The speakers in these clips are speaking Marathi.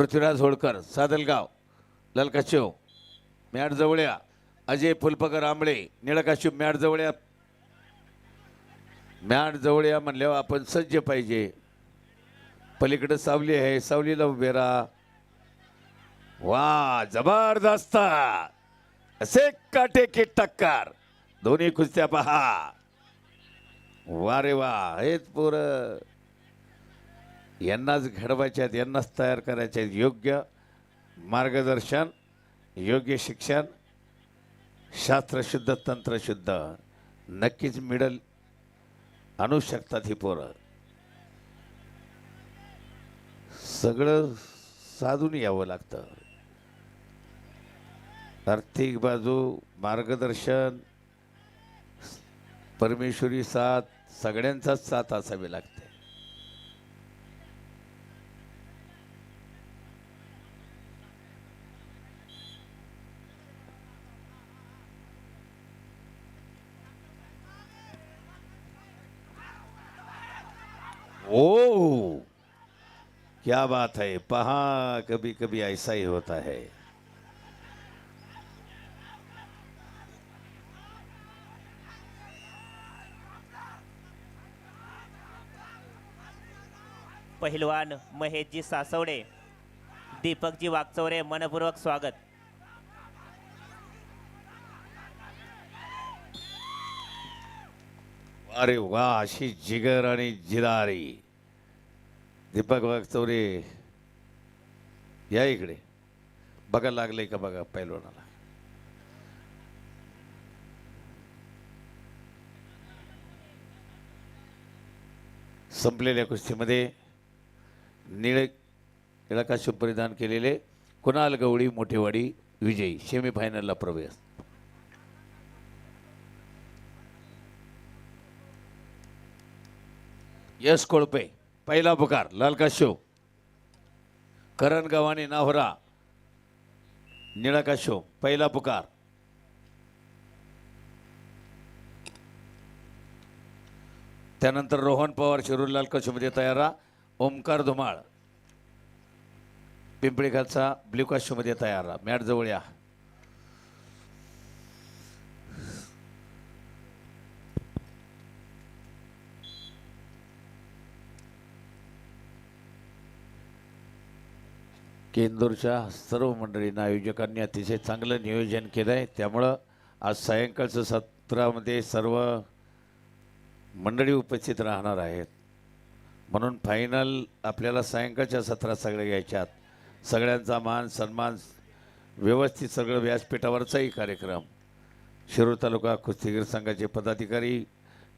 पृथ्वीराज होळकर सादलगाव ललकाशिव मॅट जवळ्या अजय फुलपकर आंबळे निळकाशिव मॅट जवळ्या. मॅट जवळ्या म्हणल्यावर आपण सज्ज पाहिजे. पलीकडे सावली आहे सावलीला उभे राहा. वा जबरदस्त. असे काटे की टक्कर. दोन्ही कुस्त्या पहा. वा रे वा हेच पोर. यांनाच घडवायच्या आहेत यांनाच तयार करायचे आहेत योग्य मार्गदर्शन योग्य शिक्षण शास्त्रशुद्ध तंत्रशुद्ध. नक्कीच मिळेल. आणू शकतात ही पोरं. सगळं साधून यावं लागतं. आर्थिक बाजू मार्गदर्शन परमेश्वरी साथ सगळ्यांचाच साथ असावी लागते. ओ क्या बात है पहा कभी कभी ऐसा ही होता है। पहिलवान महेशजी सासवडे दीपकजी वागचौरे मनपूर्वक स्वागत। अरे वा अशी जिगर आणि जिरारी दीपक वागचौरे या इकडे. बघा लागले का बघा पैलवानाला? संपलेल्या कुस्तीमध्ये निळे निळकाश परिधान केलेले कुणाल गवळी मोठेवाडी विजयी. सेमीफायनलला प्रवेश. यश कोळपे. पहिला पुकार लाल शो करण गव्हाणे नावरा. निळा शो पहिला पुकार. त्यानंतर रोहन पवार शिरूर कशोमध्ये तयारा. ओमकार धुमाळ. पिंपळी खालचा ब्ल्यू काशोमध्ये तयारा. मॅट जवळ या. केंदूरच्या सर्व मंडळींना आयोजकांनी अतिशय चांगलं नियोजन केलं आहे त्यामुळं आज सायंकाळचं सत्रामध्ये सर्व मंडळी उपस्थित राहणार आहेत. म्हणून फायनल आपल्याला सायंकाळच्या सत्रात सगळे घ्यायच्यात सगळ्यांचा मान सन्मान व्यवस्थित सगळं व्यासपीठावरचाही कार्यक्रम. शिरूर तालुका कुस्तीगीर संघाचे पदाधिकारी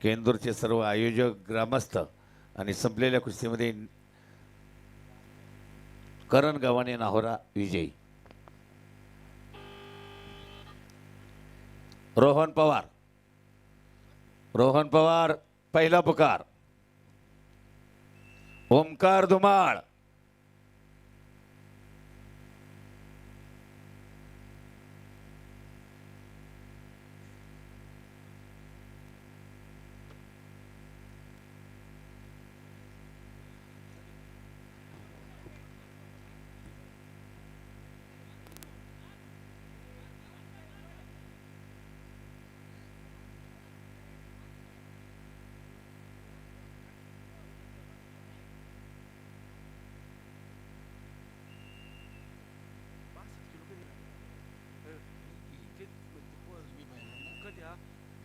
केंदूरचे सर्व आयोजक ग्रामस्थ आणि संपलेल्या कुस्तीमध्ये करण गव्हाणे नाहोरा विजयी. रोहन पवार. रोहन पवार पहिला पुकार. ओमकार धुमाळ.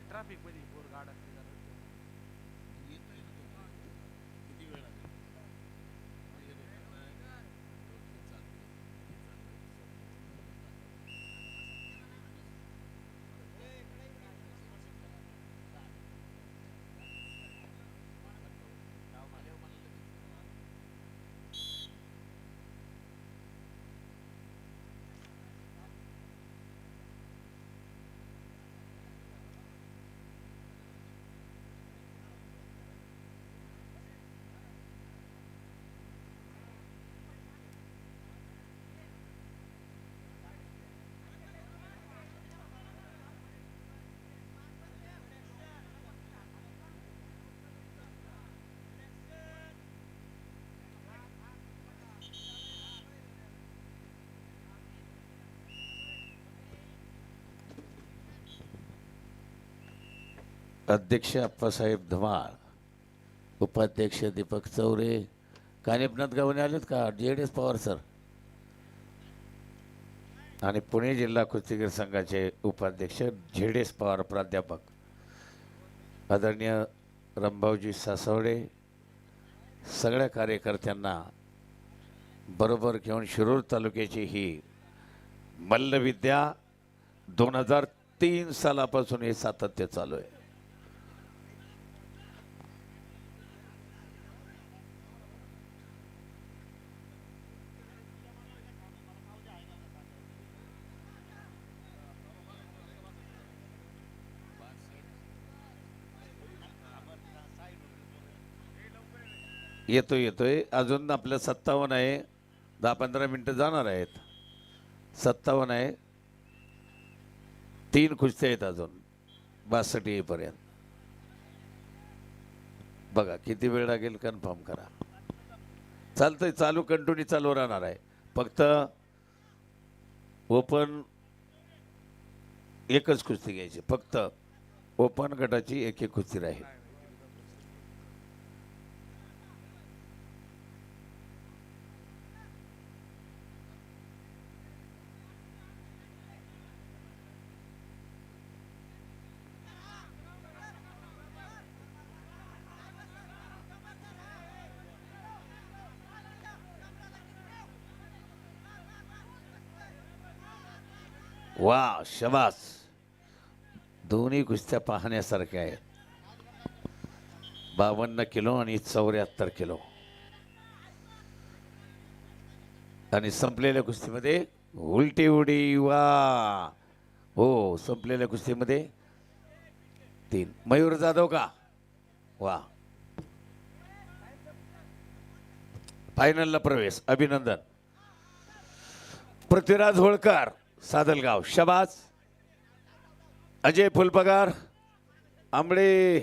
டிராஃபிக் மாதிரி இப்போ ஒரு கார்டன் अध्यक्ष अप्पासाहेब धमाळ उपाध्यक्ष दीपक चौरे कानिपनाथ गावाने आलेत का? जे डी एस पवार सर. आणि पुणे जिल्हा कुस्तीगीर संघाचे उपाध्यक्ष झेड एस पवार प्राध्यापक. आदरणीय रंभावजी सासवडे सगळ्या कार्यकर्त्यांना बरोबर घेऊन शिरूर तालुक्याची ही मल्लविद्या दोन हजार तीन सालापासून हे सातत्य चालू आहे. येतोय येतोय. अजून आपलं सत्तावन्न आहे. दहा पंधरा मिनटं जाणार आहेत. सत्तावन्न आहे. तीन कुस्त्या आहेत अजून. बासष्ट येईपर्यंत. बघा किती वेळ लागेल कन्फर्म करा. चालतंय चालू कंटिन्यू चालू राहणार आहे. फक्त ओपन एकच कुस्ती घ्यायची. फक्त ओपन गटाची एक एक कुस्ती राहील. वा शबास. दोन्ही कुस्त्या पाहण्यासारख्या आहेत. बावन्न किलो आणि चौऱ्याहत्तर किलो. आणि संपलेल्या कुस्तीमध्ये उलटी उडी वा. हो संपलेल्या कुस्तीमध्ये तीन. मयूर जाधव का? वा. फायनलला प्रवेश. अभिनंदन. पृथ्वीराज होळकर. सादलगाव शबाज अजय फुलपगार आंबळे